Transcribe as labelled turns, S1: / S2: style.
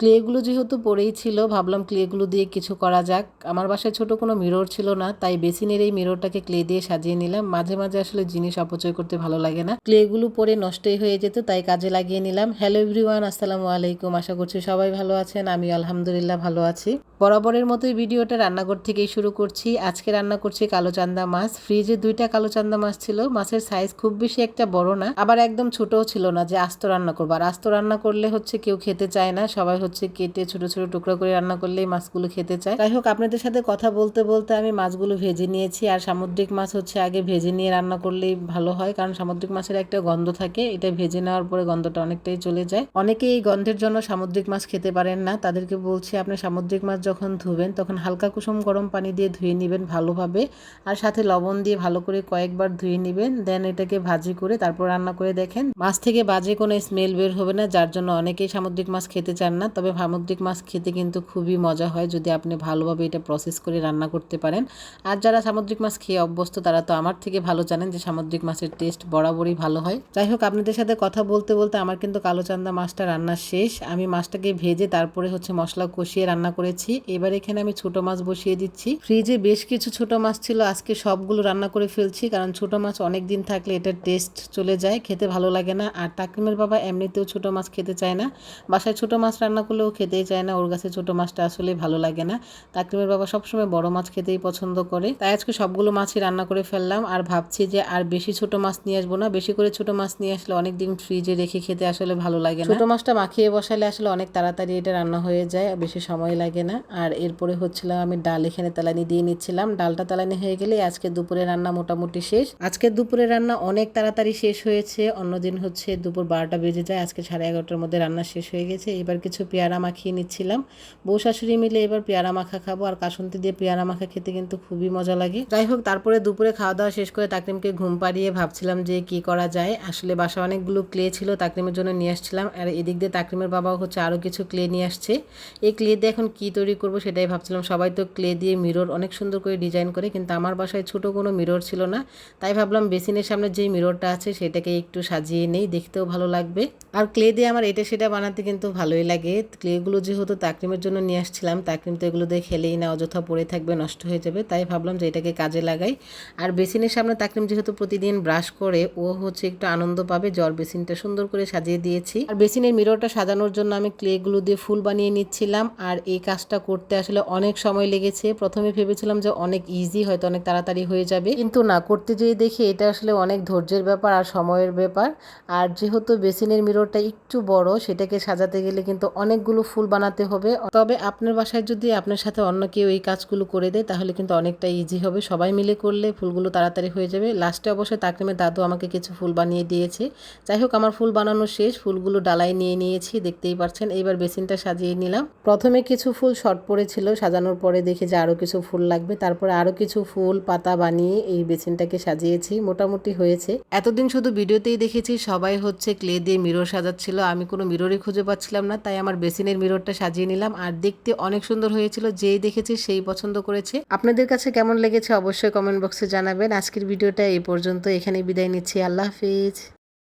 S1: ক্লেগুলো যেহেতু পড়েই ছিল, ভাবলাম ক্লেগুলো দিয়ে কিছু করা যাক। আমার বাসায় ছোট কোনো মিরর ছিল না, তাই বেসিনের এই মিররটাকে ক্লে দিয়ে সাজিয়ে নিলাম। মাঝে মাঝে আসলে জিনিস অপচয় করতে ভালো লাগে না। ক্লেগুলো পরে নষ্টই হয়ে যেত, তাই কাজে লাগিয়ে নিলাম। হ্যালো এভরিওয়ান আসসালামু আলাইকুম। আশা করছি সবাই ভালো আছেন, আমি আলহামদুলিল্লাহ ভালো আছি। বরাবরের মতোই ভিডিওটা রান্নাঘর থেকেই শুরু করছি। আজকে রান্না করছি কালো চান্দা মাছ। ফ্রিজে দুইটা কালো চান্দা মাছ ছিল, মাছের সাইজ খুব বেশি একটা বড় না, আবার একদম ছোটও ছিল না যে আস্ত রান্না করব। আর আস্ত রান্না করলে হচ্ছে কেউ খেতে চায় না, সবাই হচ্ছে কেটে ছোট ছোট টুকরো করে রান্না করলেই মাছগুলো খেতে চায়। যাই হোক, আপনাদের সাথে কথা বলতে বলতে আমি মাছগুলো ভেজে নিয়েছি আর সামুদ্রিক মাছ হচ্ছে আগে ভেজে নিয়ে রান্না করলেই ভালো হয়, কারণ সামুদ্রিক মাছের একটা গন্ধ থাকে, এটা ভেজে নেওয়ার পরে গন্ধটা অনেকটাই চলে যায়। অনেকে এই গন্ধের জন্য সামুদ্রিক মাছ খেতে পারেন না, তাদেরকে বলছি আপনি সামুদ্রিক মাছ যখন ধুবেন তখন হালকা কুসুম গরম পানি দিয়ে ধুয়ে নেবেন ভালোভাবে আর সাথে লবণ দিয়ে ভালো করে কয়েকবার ধুয়ে নেবেন, দেন এটাকে ভাজি করে তারপর রান্না করে দেখেন। মাছ থেকে বাজে কোনো স্মেল বের হবে না, যার জন্য অনেকেই সামুদ্রিক মাছ খেতে চান না তবে সামুদ্রিক মাছ খেতে কিন্তু খুবই মজা হয় যদি আপনি ভালোভাবে এটা প্রসেস করে রান্না করতে পারেন। আর যারা সামুদ্রিক মাছ খেয়ে অভ্যস্ত, তারা তো আমার থেকে ভালো জানেন যে সামুদ্রিক মাছের টেস্ট বরাবরই ভালো হয়। যাই হোক, আপনাদের সাথে কথা বলতে বলতে আমার কিন্তু কালো চান্দা মাছটা রান্না শেষ। আমি মাছটাকে ভেজে তারপরে হচ্ছে মশলা কষিয়ে রান্না করেছি। এবার এখানে আমি ছোট মাছ বসিয়ে দিচ্ছি। ফ্রিজে বেশ কিছু ছোট মাছ ছিল, আজকে সবগুলো রান্না করে ফেলছি, কারণ ছোট মাছ অনেক দিন থাকলে এটার টেস্ট চলে যায়, খেতে ভালো লাগে না। আর টাকিমের বাবা এমনিতেও ছোট মাছ খেতে চায় না। বাসায় ছোট মাছ রান্না করলেও খেতেই চায় না, ওর কাছে ছোট মাছটা আসলে ভালো লাগে না। তাকিমের বাবা সবসময় বড় মাছ খেতেই পছন্দ করে। তাই আজকে সবগুলো মাছই রান্না করে ফেললাম আর ভাবছি যে আর বেশি ছোট মাছ নিয়ে আসব না। বেশি করে ছোট মাছ নিয়ে আসলে অনেক দিন ফ্রিজে রেখে খেতে আসলে ভালো লাগে না। ছোট মাছটা মাখিয়ে বসালে আসলে অনেক তাড়াতাড়ি এটা রান্না হয়ে যায় বেশি সময় লাগে না। আর এরপরে হচ্ছিল আমি ডাল এখানে তালানি দিয়ে নিচ্ছিলাম। ডালটা তালানি হয়ে গেলে আজকে দুপুরে রান্না মোটামুটি শেষ। আজকে দুপুরে রান্না অনেক তাড়াতাড়ি শেষ হয়েছে। অন্যদিন হচ্ছে দুপুর বারোটা বেজে যায়। আজকে সাড়ে এগারোটার মধ্যে রান্না শেষ হয়ে গেছে। এবার কিছু পেয়ারা মাখিয়ে নিচ্ছিলাম। বউ শাশুড়ি মিলে এবার পেয়ারা মাখা খাব আর কাসন্তি দিয়ে পেয়ারা মাখা খেতে কিন্তু খুবই মজা লাগে। যাই হোক, তারপরে দুপুরে খাওয়া দাওয়া শেষ করে তাকরিমকে ঘুম পাড়িয়ে ভাবছিলাম যে কি করা যায়। আসলে বাসা অনেকগুলো ক্লে ছিল, তাকরিমের জন্য নিয়ে আসছিলাম। আর এদিক দিয়ে তাকরিমের বাবাও হচ্ছে আরও কিছু ক্লে নিয়ে আসছে। এই ক্লে দিয়ে এখন কি তৈরি করব সেটাই ভাবছিলাম। সবাই তো ক্লে দিয়ে মিরর অনেক সুন্দর করে ডিজাইন করে, কিন্তু আমার বাসায় ছোট কোনো মিরর ছিল না। তাই ভাবলাম বেসিনের সামনে যেই মিররটা আছে সেটাকে একটু সাজিয়ে নেই, দেখতেও ভালো লাগবে। আর ক্লে দিয়ে আমার এটা সেটা বানাতে কিন্তু ভালোই লাগে। ক্লেগুলো যেহেতু তাকরিমের জন্য নিয়ে আসছিলাম। তাকরিম তো এগুলো দিয়ে খেলেই না, অযথা পড়ে থাকবে, নষ্ট হয়ে যাবে। তাই ভাবলাম যে এটাকে কাজে লাগাই। আর বেসিনের সামনে তাকরিম যেহেতু প্রতিদিন ব্রাশ করে, ও হচ্ছে একটু আনন্দ পাবে। জ্বর বেসিনটা সুন্দর করে সাজিয়ে দিয়েছি। আর বেসিনের মিররটা সাজানোর জন্য আমি ক্লেগুলো দিয়ে ফুল বানিয়ে নিচ্ছিলাম। আর এই কাজটা করতে আসলে অনেক সময় লেগেছে। প্রথমে ভেবেছিলাম যে অনেক ইজি হয়তো অনেক তাড়াতাড়ি হয়ে যাবে। কিন্তু না, করতে যেয়ে দেখি এটা আসলে অনেক ধৈর্যের ব্যাপার আর সময়ের ব্যাপার। আর যেহেতু বেসিনের মিররটা একটু বড়, সেটাকে সাজাতে গেলে কিন্তু অনেকগুলো ফুল বানাতে হবে। তবে আপনার বাসায় যদি আপনার সাথে অন্য কেউ এই কাজগুলো করে দেয়, তাহলে কিন্তু অনেকটা ইজি হবে। সবাই মিলে করলে ফুলগুলো তাড়াতাড়ি হয়ে যাবে। লাস্টে অবশ্যই তাকরিমের দাদু আমাকে কিছু ফুল বানিয়ে দিয়েছে। যাই হোক, আমার ফুল বানানো শেষ। ফুলগুলো ডালাই নিয়ে নিয়েছি, দেখতেই পাচ্ছেন। এইবার বেসিনটা সাজিয়ে নিলাম। প্রথমে কিছু ফুল শর্ট পড়েছিল, সাজানোর পরে দেখে যে আরও কিছু ফুল লাগবে। তারপরে আরও কিছু ফুল, পাতা বানিয়ে এই বেসিনটাকে সাজিয়েছি। মোটামুটি হয়েছে। এতদিন শুধু ভিডিওতেই দেখেছি, সবাই হচ্ছে ক্লে দিয়ে মিরর সাজাচ্ছিল। আমি কোনো মিররই খুঁজে পাচ্ছিলাম না, তাই আমার বেসিনের মিররটা সাজিয়ে নিলাম আর দেখতে অনেক সুন্দর হয়েছিল, যেই দেখেছি সেই পছন্দ করেছে। আপনাদের কাছে কেমন লেগেছে অবশ্যই কমেন্ট বক্সে জানাবেন। আজকের ভিডিওটা এই পর্যন্ত এখানে বিদায় নিচ্ছি। আল্লাহ হাফিজ।